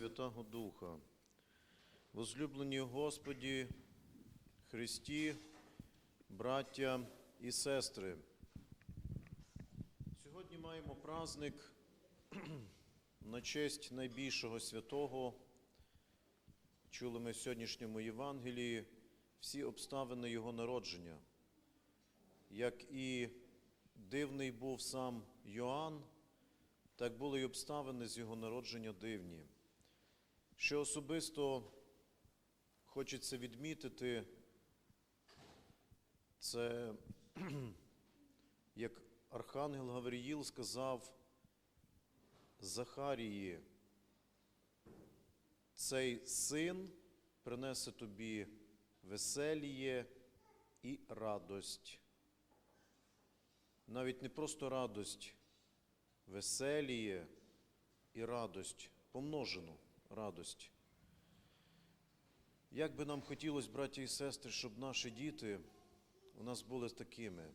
Святого Духа. Возлюблені Господі, Христі, браття і сестри. Сьогодні маємо праздник на честь найбільшого святого. Чули ми в сьогоднішньому Євангелії всі обставини Його народження. Як і дивний був сам Йоанн, так були й обставини з його народження дивні. Що особисто хочеться відмітити, це як Архангел Гавриїл сказав Захарії, цей син принесе тобі веселіє і радость. Навіть не просто радость, веселіє і радость, помножену радость. Як би нам хотілося, браті і сестри, щоб наші діти у нас були такими,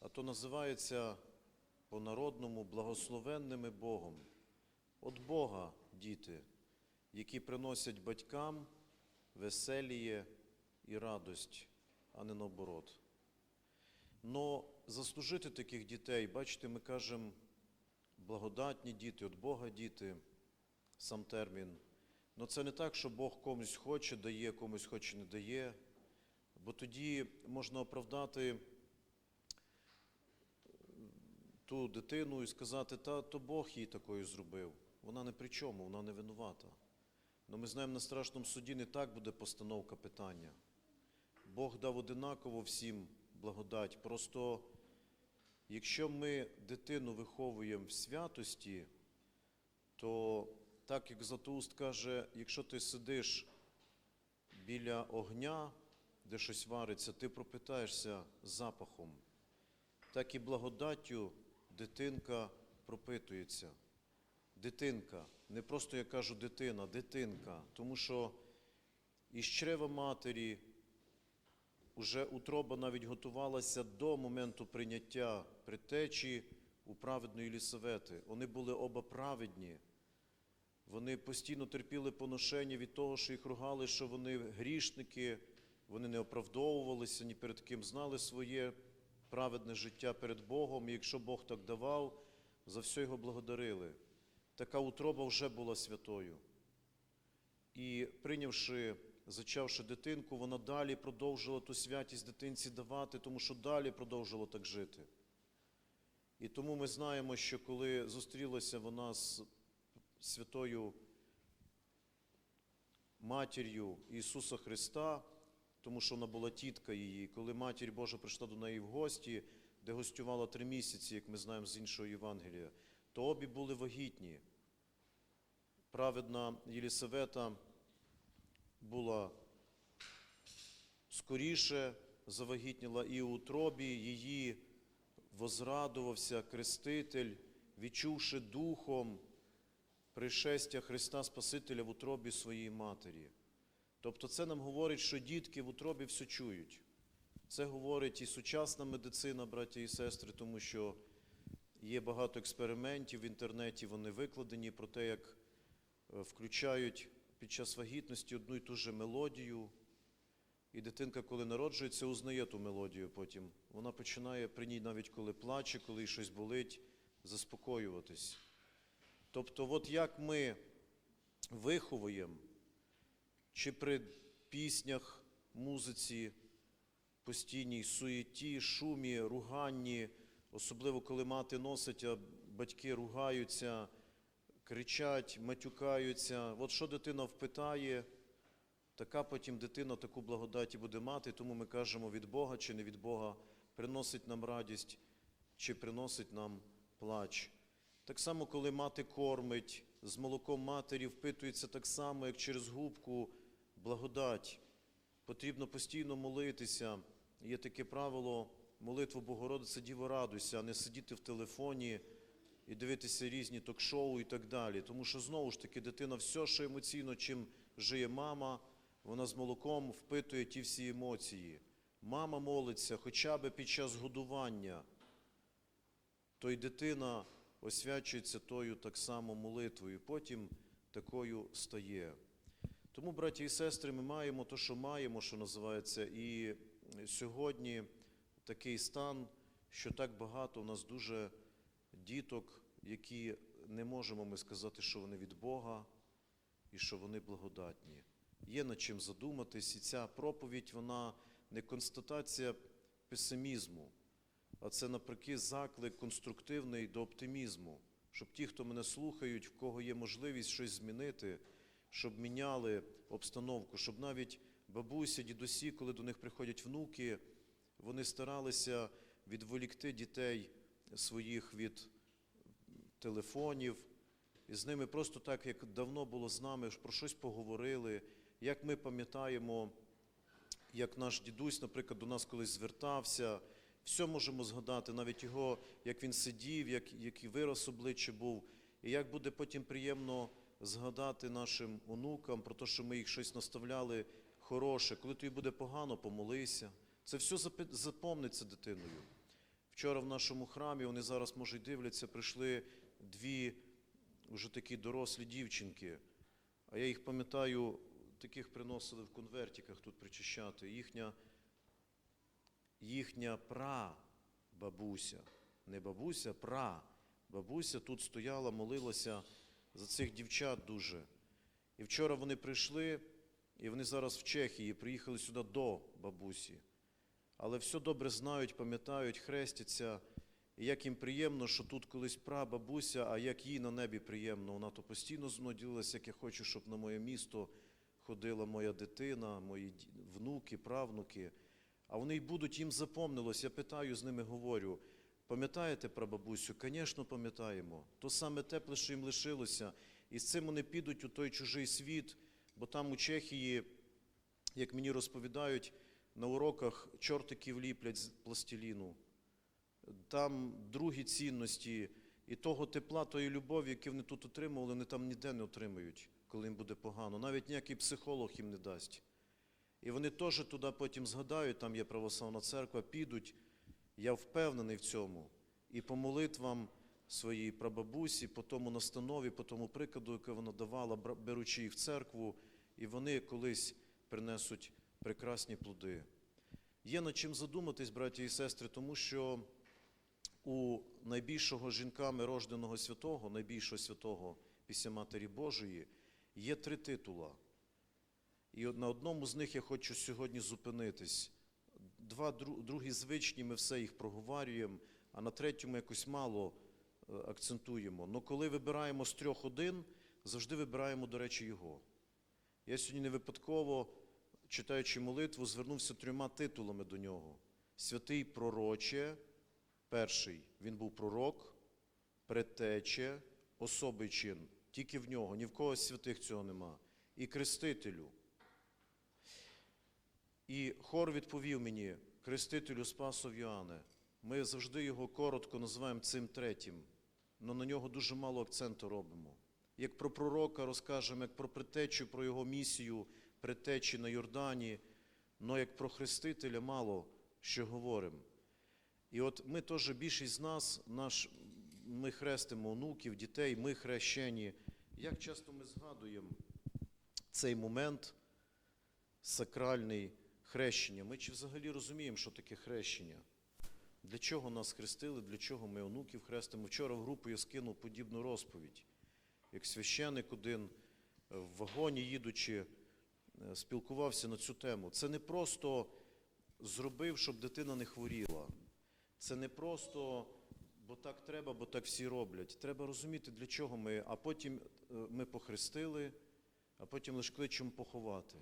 а то називається по-народному благословенними Богом. От Бога діти, які приносять батькам веселіє і радость, а не наоборот. Но заслужити таких дітей, бачите, ми кажемо благодатні діти, від Бога діти, сам термін. Но це не так, що Бог комусь хоче, дає, комусь хоче не дає. Бо тоді можна оправдати ту дитину і сказати, та то Бог її такою зробив. Вона не при чому, вона не винувата. Но ми знаємо, на страшному суді не так буде постановка питання. Бог дав одинаково всім благодать. Просто якщо ми дитину виховуємо в святості, то так як Златоуст каже, якщо ти сидиш біля огня, де щось вариться, ти пропитаєшся запахом, так і благодаттю дитинка пропитується. Дитинка, не просто я кажу дитина, дитинка, тому що із чрева матері уже утроба навіть готувалася до моменту прийняття притечі у праведної лісовети. Вони були оба праведні. Вони постійно терпіли поношення від того, що їх ругали, що вони грішники, вони не оправдовувалися ні перед ким, знали своє праведне життя перед Богом. І якщо Бог так давав, за все його благодарили. Така утроба вже була святою. І прийнявши, зачавши дитинку, вона далі продовжила ту святість дитинці давати, тому що далі продовжувала так жити. І тому ми знаємо, що коли зустрілася вона з святою матір'ю Ісуса Христа, тому що вона була тітка її, коли Матір Божа прийшла до неї в гості, де гостювала три місяці, як ми знаємо з іншого Євангелія, то обі були вагітні. Праведна Єлісавета була скоріше завагітніла і у утробі її возрадувався Креститель, відчувши духом пришестя Христа Спасителя в утробі своєї матері. Тобто це нам говорить, що дітки в утробі все чують. Це говорить і сучасна медицина, браті і сестри, тому що є багато експериментів в інтернеті, вони викладені про те, як е, включають під час вагітності одну і ту же мелодію. І дитинка, коли народжується, узнає ту мелодію потім. Вона починає при ній, навіть коли плаче, коли щось болить, заспокоюватись. Тобто, от як ми виховуємо, чи при піснях, музиці, постійній суєті, шумі, руганні, особливо коли мати носить, а батьки ругаються, кричать, матюкаються. От що дитина впитає, така потім дитина таку благодаті буде мати, тому ми кажемо від Бога чи не від Бога, приносить нам радість чи приносить нам плач. Так само, коли мати кормить, з молоком матері впитується так само, як через губку благодать. Потрібно постійно молитися. Є таке правило молитву Богородице Діво радуйся, а не сидіти в телефоні і дивитися різні ток-шоу і так далі. Тому що знову ж таки дитина все, що емоційно, чим жиє мама, вона з молоком впитує ті всі емоції. Мама молиться хоча б під час годування, то й дитина освячується тою так само молитвою. Потім такою стає. Тому, браті і сестри, ми маємо те, що маємо, що називається, і сьогодні такий стан, що так багато у нас дуже діток, які не можемо ми сказати, що вони від Бога і що вони благодатні. Є над чим задуматись, і ця проповідь, вона не констатація песимізму, а це наприки заклик конструктивний до оптимізму, щоб ті, хто мене слухають, в кого є можливість щось змінити, щоб міняли обстановку, щоб навіть бабусі, дідусі, коли до них приходять внуки, вони старалися відволікти дітей своїх від телефонів, і з ними просто так, як давно було з нами, про щось поговорили. Як ми пам'ятаємо, як наш дідусь, наприклад, до нас колись звертався, все можемо згадати, навіть його, як він сидів, як, який вираз обличчя був, і як буде потім приємно згадати нашим онукам про те, що ми їх щось наставляли хороше. Коли тобі буде погано, помолися. Це все запомниться дитиною. Вчора в нашому храмі, вони зараз, може, й дивляться, прийшли дві вже такі дорослі дівчинки. А я їх пам'ятаю, таких приносили в конвертиках тут причащати. Їхня, їхня прабабуся, не бабуся, пра. Бабуся тут стояла, молилася за цих дівчат дуже. І вчора вони прийшли, і вони зараз в Чехії приїхали сюди до бабусі. Але все добре знають, пам'ятають, хрестяться. І як їм приємно, що тут колись прабабуся, а як їй на небі приємно. Вона то постійно ділилася, як я хочу, щоб на моє місто ходила моя дитина, мої внуки, правнуки. А вони й будуть, їм запомнилось. Я питаю з ними, говорю, пам'ятаєте прабабусю? Звісно, пам'ятаємо. То саме тепле, що їм лишилося. І з цим вони підуть у той чужий світ, бо там у Чехії, як мені розповідають, на уроках чортиків ліплять з пластиліну там другі цінності, і того тепла, тої любові, які вони тут отримували, вони там ніде не отримають, коли їм буде погано. Навіть ніякий психолог їм не дасть. І вони теж туди потім згадають, там є православна церква, підуть, я впевнений в цьому. І по молитвам своїй прабабусі, по тому настанові, по тому прикладу, який вона давала, беручи їх в церкву, і вони колись принесуть прекрасні плоди. Є над чим задуматись, браті і сестри, тому що у найбільшого жінками рожденого святого, найбільшого святого після Матері Божої, є три титула. І на одному з них я хочу сьогодні зупинитись. Два дру- другі звичні, ми все їх проговорюємо, а на третьому якось мало е, акцентуємо. Но коли вибираємо з трьох один, завжди вибираємо, до речі, його. Я сьогодні не випадково, читаючи молитву, звернувся трьома титулами до нього: святий пророче, перший він був пророк, предтече, особий чин. Тільки в нього, ні в кого з святих цього нема. І крестителю. І хор відповів мені, крестителю Спасов Йоанне, ми завжди його коротко називаємо цим третім, але на нього дуже мало акценту робимо. Як про пророка розкажемо, як про предтечу, про його місію, предтечі на Йордані, але як про хрестителя мало що говоримо. І от ми теж, більшість з нас, наш, ми хрестимо онуків, дітей, ми хрещені. Як часто ми згадуємо цей момент сакральний хрещення? Ми чи взагалі розуміємо, що таке хрещення? Для чого нас хрестили, для чого ми онуків хрестимо? Вчора в групу я скинув подібну розповідь. Як священик один в вагоні їдучи, е, спілкувався на цю тему. Це не просто зробив, щоб дитина не хворіла. Це не просто, бо так треба, бо так всі роблять. Треба розуміти, для чого ми, а потім е, ми похрестили, а потім лише кличемо поховати.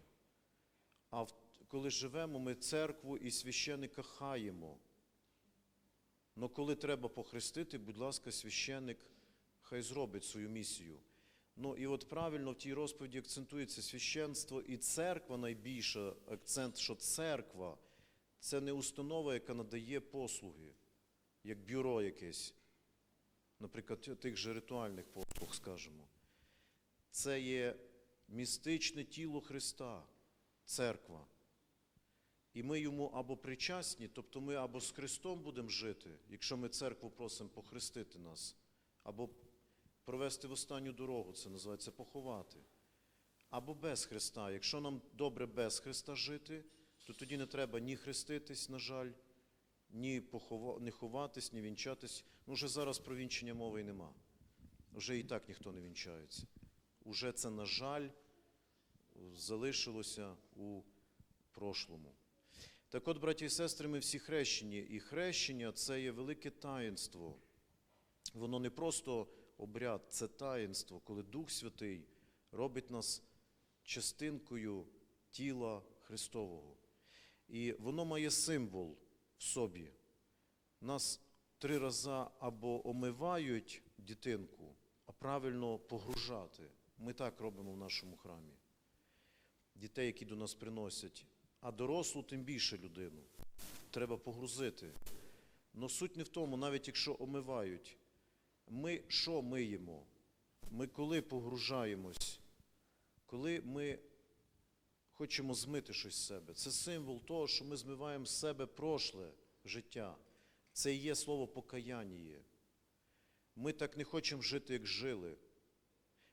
А в- коли живемо, ми церкву і священика хаємо. Но коли треба похрестити, будь ласка, священик хай зробить свою місію. Ну і от правильно в тій розповіді акцентується священство і церква найбільше акцент, що церква це не установа, яка надає послуги, як бюро якесь, наприклад, тих же ритуальних послуг, скажімо. Це є містичне тіло Христа, церква. І ми йому або причасні, тобто ми або з Христом будемо жити, якщо ми церкву просимо похрестити нас, або провести в останню дорогу, це називається поховати. Або без Христа. Якщо нам добре без Христа жити, то тоді не треба ні хреститись, на жаль, ні похова... не ховатись, ні вінчатись. Ну, вже зараз про вінчення мови й нема. Вже і так ніхто не вінчається. Уже це, на жаль, залишилося у прошлому. Так от, браті і сестри, ми всі хрещені, і хрещення це є велике таїнство. Воно не просто обряд, це таїнство, коли Дух Святий робить нас частинкою тіла Христового. І воно має символ в собі. Нас три рази або омивають дитинку, а правильно погружати. Ми так робимо в нашому храмі. Дітей, які до нас приносять, а дорослу тим більше людину. Треба погрузити. Но суть не в тому, навіть якщо омивають. Ми що миємо? Ми коли погружаємось, коли ми хочемо змити щось з себе. Це символ того, що ми змиваємо з себе прошле життя. Це і є слово покаяння. Ми так не хочемо жити, як жили.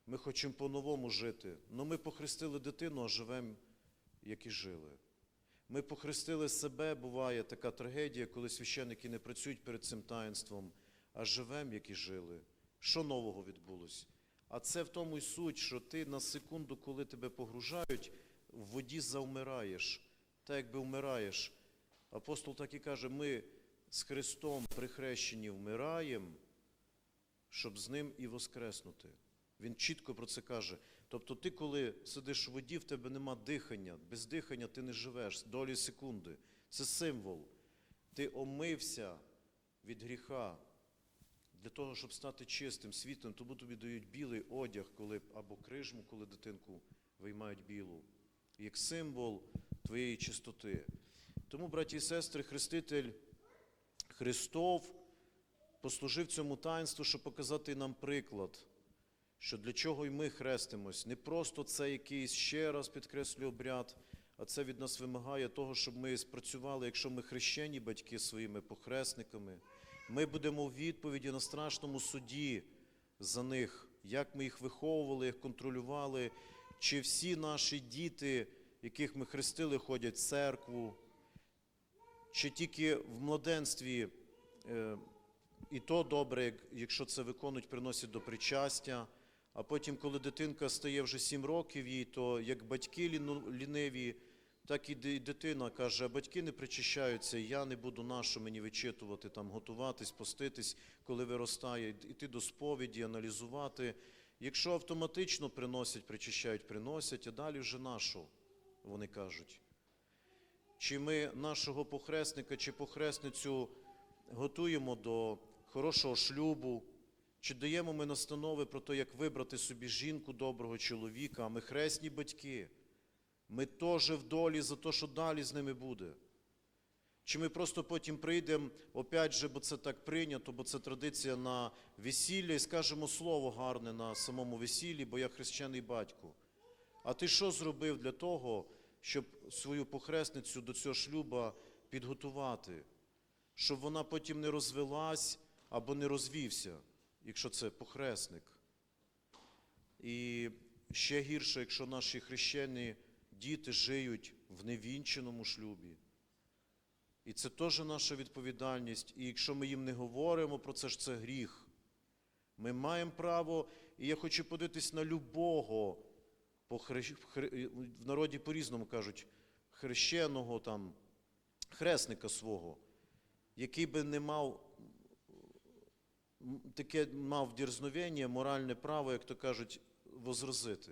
Ми хочемо по-новому жити. Но ми похрестили дитину, а живемо, як і жили. Ми похрестили себе, буває така трагедія, коли священники не працюють перед цим таїнством, а живемо, як і жили. Що нового відбулось? А це в тому й суть, що ти на секунду, коли тебе погружають, в воді завмираєш, так якби вмираєш. Апостол так і каже: ми з Христом при хрещенні вмираємо, щоб з ним і воскреснути. Він чітко про це каже. Тобто, ти, коли сидиш в воді, в тебе нема дихання, без дихання ти не живеш долі секунди. Це символ. Ти омився від гріха для того, щоб стати чистим, світлим, тому тобі дають білий одяг, коли, або крижму, коли дитинку виймають білу, як символ твоєї чистоти. Тому, браті і сестри, Хреститель Христов послужив цьому таїнству, щоб показати нам приклад, що для чого й ми хрестимось. Не просто це якийсь ще раз підкреслюю обряд, а це від нас вимагає того, щоб ми спрацювали, якщо ми хрещені батьки своїми похресниками. Ми будемо у відповіді на страшному суді за них, як ми їх виховували, їх контролювали, чи всі наші діти, яких ми хрестили, ходять в церкву, чи тільки в младенстві, е, і то добре, якщо це виконують, приносять до причастя. А потім, коли дитинка стає вже сім років їй, то як батьки ліниві, так і дитина каже, батьки не причащаються, я не буду нащо мені вичитувати, там, готуватись, поститись, коли виростає, йти до сповіді, аналізувати. Якщо автоматично приносять, причащають, приносять, а далі вже нащо, вони кажуть. Чи ми нашого похресника чи похресницю готуємо до хорошого шлюбу, чи даємо ми настанови про те, як вибрати собі жінку доброго чоловіка, а ми хресні батьки. Ми теж в долі за те, що далі з ними буде. Чи ми просто потім прийдемо, опять же, бо це так прийнято, бо це традиція на весілля, і скажемо слово гарне на самому весіллі, бо я хрещений батько. А ти що зробив для того, щоб свою похресницю до цього шлюба підготувати, щоб вона потім не розвелась або не розвівся, якщо це похресник? І ще гірше, якщо наші хрещені діти жиють в невінченому шлюбі. І це теж наша відповідальність. І якщо ми їм не говоримо про це ж це гріх. Ми маємо право, і я хочу подивитись на любого, в народі по-різному кажуть, хрещеного там, хресника свого, який би не мав таке мав дірзновення, моральне право, як то кажуть, возразити.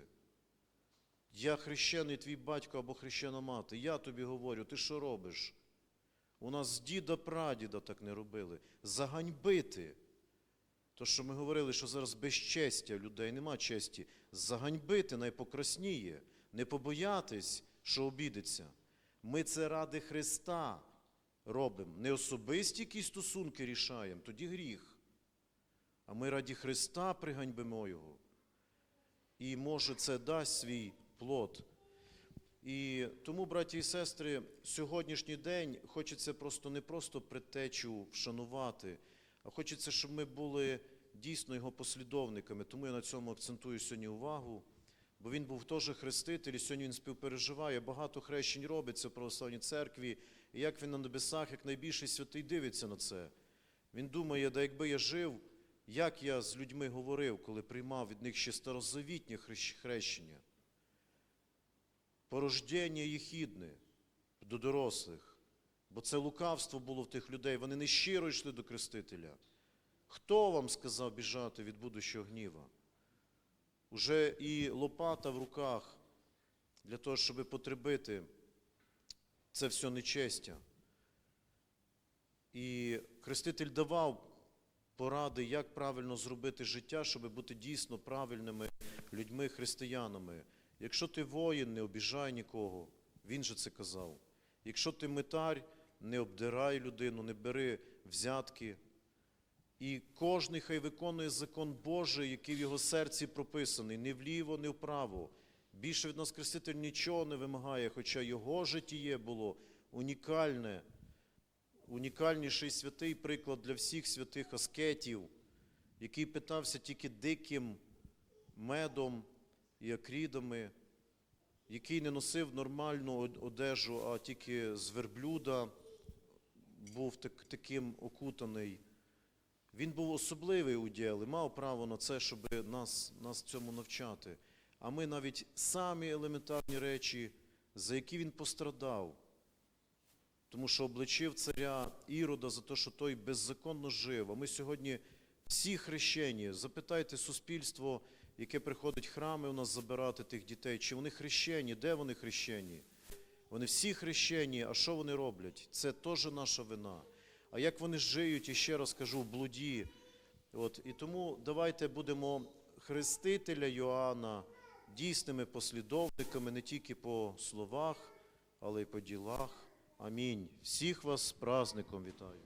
Я хрещений твій батько або хрещена мати. Я тобі говорю, ти що робиш? У нас діда прадіда так не робили. Заганьбити. То, що ми говорили, що зараз безчестя в людей нема честі. Заганьбити найпокрасніє, не побоятись, що обідеться. Ми це ради Христа робимо. Не особисті якісь стосунки рішаємо, тоді гріх. А ми раді Христа приганьбимо Його. І може це дасть свій плод. І тому, браті і сестри, сьогоднішній день хочеться просто не просто предтечу вшанувати, а хочеться, щоб ми були дійсно його послідовниками. Тому я на цьому акцентую сьогодні увагу. Бо він був теж хреститель, і сьогодні він співпереживає. Багато хрещень робиться в православній церкві. І як він на небесах, як найбільший святий дивиться на це. Він думає, да якби я жив, як я з людьми говорив, коли приймав від них ще старозавітнє хрещення. Порождення їхідне до дорослих. Бо це лукавство було в тих людей. Вони не щиро йшли до Крестителя. Хто вам сказав біжати від будущого гніва? Уже і лопата в руках для того, щоб потребити це все нечестя. І Хреститель давав поради, як правильно зробити життя, щоб бути дійсно правильними людьми, християнами. Якщо ти воїн, не обіжай нікого, він же це казав. Якщо ти митар, не обдирай людину, не бери взятки. І кожний хай виконує закон Божий, який в його серці прописаний, не вліво, не вправо. Більше від нас Хреститель нічого не вимагає, хоча його життя було унікальне, унікальніший святий приклад для всіх святих аскетів, який питався тільки диким медом і акрідами, який не носив нормальну одежу, а тільки з верблюда був так, таким окутаний. Він був особливий уділ і мав право на це, щоб нас, нас цьому навчати. А ми навіть самі елементарні речі, за які він пострадав, тому що обличив царя Ірода за те, що той беззаконно жив. А ми сьогодні всі хрещені. Запитайте суспільство, яке приходить храми у нас забирати тих дітей, чи вони хрещені, де вони хрещені? Вони всі хрещені, а що вони роблять? Це теж наша вина. А як вони жиють, і ще раз кажу, в блуді. От, і тому давайте будемо хрестителя Йоанна дійсними послідовниками не тільки по словах, але й по ділах. Амінь. Всіх вас з праздником вітаю.